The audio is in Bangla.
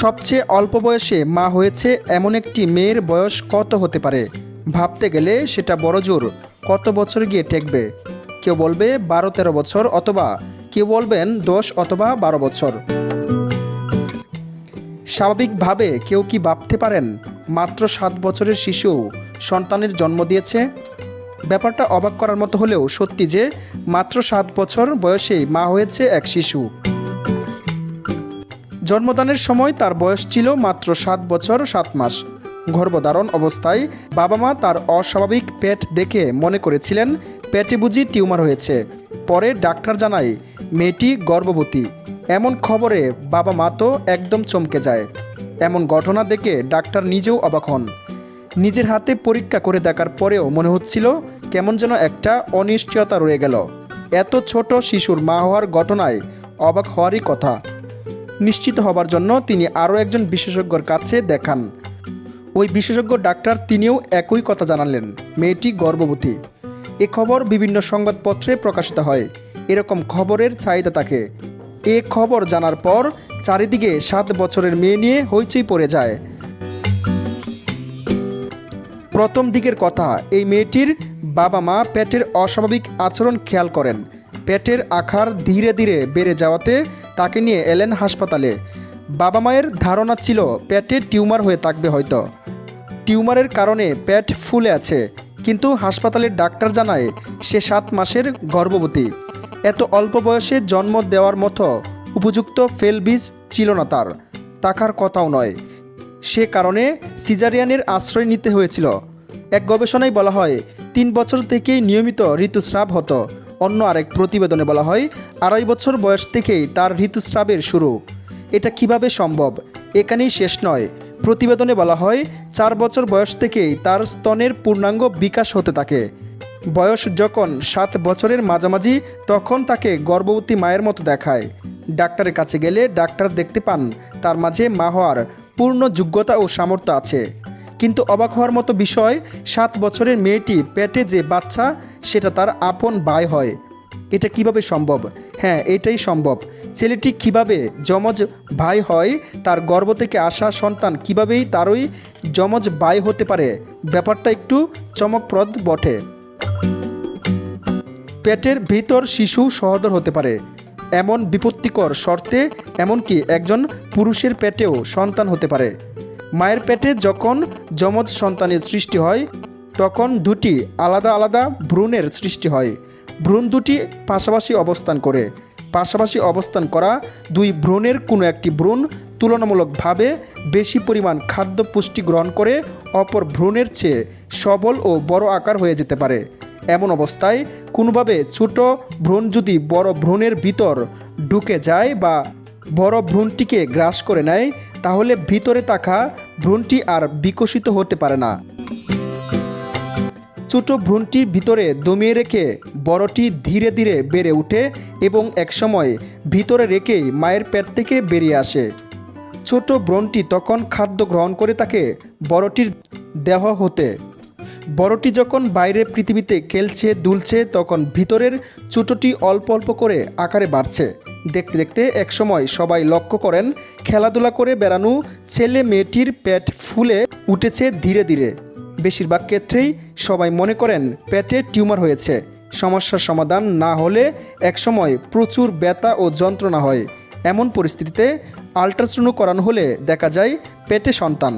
সবচেয়ে অল্প বয়সে মা হয়েছে এমন একটি মেয়ের বয়স কত হতে পারে? ভাবতে গেলে সেটা বড় জোর। কত বছর গিয়ে ঠেকবে? কেউ বলবে বারো তেরো বছর অথবা কেউ বলবেন দশ অথবা বারো বছর। স্বাভাবিকভাবে কেউ কি ভাবতে পারেন, মাত্র সাত বছরের শিশু সন্তানের জন্ম দিয়েছে? ব্যাপারটা অবাক করার মতো হলেও সত্যি যে, মাত্র সাত বছর বয়সেই মা হয়েছে এক শিশু। জন্মদানের সময় তার বয়স ছিল মাত্র সাত বছর সাত মাস। গর্ভধারণ অবস্থায় বাবা মা তার অস্বাভাবিক পেট দেখে মনে করেছিলেন পেটে বুঝি টিউমার হয়েছে। পরে ডাক্তার জানায়, মেয়েটি গর্ভবতী। এমন খবরে বাবা মা তো একদম চমকে যায়। এমন ঘটনা দেখে ডাক্তার নিজেও অবাক হন। নিজের হাতে পরীক্ষা করে দেখার পরেও মনে হচ্ছিল কেমন যেন একটা অনিশ্চয়তা রয়ে গেল। এত ছোট শিশুর মা হওয়ার ঘটনায় অবাক হওয়ারই কথা। নিশ্চিত হবার জন্য তিনি আরও একজন বিশেষজ্ঞর কাছে দেখান। ওই বিশেষজ্ঞ ডাক্তার তিনিও একই কথা জানালেন, মেয়েটি গর্ভবতী। এ খবর বিভিন্ন সংবাদপত্রে প্রকাশিত হয়। এরকম খবরের চাহিদা থাকে। এ খবর জানার পর চারিদিকে সাত বছরের মেয়ে নিয়ে হইচই পড়ে যায়। প্রথম দিকের কথা, এই মেয়েটির বাবা মা পেটের অস্বাভাবিক আচরণ খেয়াল করেন। পেটের আকার ধীরে ধীরে বেড়ে যাওয়াতে তাকে নিয়ে এলেন হাসপাতালে। বাবা মায়ের ধারণা ছিল পেটে টিউমার হয়ে থাকবে হয়তো। টিউমারের কারণে পেট ফুলে আছে, কিন্তু হাসপাতালের ডাক্তার জানায় সে সাত মাসের গর্ভবতী। এত অল্প বয়সে জন্ম দেওয়ার মতো উপযুক্ত ফেলবিজ ছিল না তার। টাকার কথাও নয়। সে কারণে সিজারিয়ানের আশ্রয় নিতে হয়েছিল। এক গবেষণায় বলা হয়, তিন বছর থেকেই নিয়মিত ঋতুস্রাব হতো। অন্য আরেক প্রতিবেদনে বলা হয়, আড়াই বছর বয়স থেকেই তার ঋতুস্রাবের শুরু। এটা কীভাবে সম্ভব? এখানেই শেষ নয়। প্রতিবেদনে বলা হয়, চার বছর বয়স থেকেই তার স্তনের পূর্ণাঙ্গ বিকাশ হতে থাকে। বয়স যখন সাত বছরের মাঝামাঝি, তখন তাকে গর্ভবতী মায়ের মতো দেখায়। ডাক্তারের কাছে গেলে ডাক্তার দেখতে পান, তার মাঝে মা হওয়ার পূর্ণ যোগ্যতা ও সামর্থ্য আছে। কিন্তু অবাক হওয়ার মতো বিষয়, সাত বছরের মেয়েটি পেটে যে বাচ্চা, সেটা তার আপন ভাই হয়। এটা কীভাবে সম্ভব? হ্যাঁ এটাই সম্ভব। ছেলেটি কীভাবে যমজ ভাই হয়, তার গর্ভ থেকে আসা সন্তান কিভাবেই তারই যমজ ভাই হতে পারে, ব্যাপারটা একটু চমকপ্রদ বটে। পেটের ভিতর শিশু সহদর হতে পারে। এমন বিপত্তিকর শর্তে এমনকি একজন পুরুষের পেটেও সন্তান হতে পারে। মায়ের পেটে যখন যমজ সন্তানের সৃষ্টি হয়, তখন দুটি আলাদা আলাদা ভ্রূণের সৃষ্টি হয়। ভ্রূণ দুটি পাশাপাশি অবস্থান করে। পাশাপাশি অবস্থান করা দুই ভ্রূণের কোনো একটি ভ্রূণ তুলনামূলকভাবে বেশি পরিমাণ খাদ্য পুষ্টি গ্রহণ করে, অপর ভ্রূণের চেয়ে সবল ও বড় আকার হয়ে যেতে পারে। এমন অবস্থায় কোনোভাবে ছোট ভ্রূণ যদি বড় ভ্রূণের ভিতর ঢুকে যায় বা বড় ভ্রূণটিকে গ্রাস করে নেয় তাহলে ভিতরে থাকা ভ্রূণটি আর বিকশিত হতে পারে না। ছোট ভ্রূণটির ভিতরে দমিয়ে রেখে বড়টি ধীরে ধীরে বেড়ে ওঠে এবং একসময় ভিতরে রেখেই মায়ের পেট থেকে বেরিয়ে আসে। ছোট ভ্রূণটি তখন খাদ্য গ্রহণ করে থাকে বড়টির দেহ হতে। বড়টি যখন বাইরে পৃথিবীতে খেলছে, দুলছে, তখন ভিতরের ছোটটি অল্প অল্প করে আকারে বাড়ছে। দেখতে দেখতে একসময় সবাই লক্ষ্য করেন, খেলাধুলা করে বেড়ানো ছেলে মেয়েটির পেট ফুলে উঠেছে ধীরে ধীরে। বেশিরভাগ ক্ষেত্রেই সবাই মনে করেন পেটে টিউমার হয়েছে। সমস্যার সমাধান না হলে একসময় প্রচুর ব্যথা ও যন্ত্রণা হয়। এমন পরিস্থিতিতে আল্ট্রাসাউন্ড করানো হলে দেখা যায় পেটে সন্তান।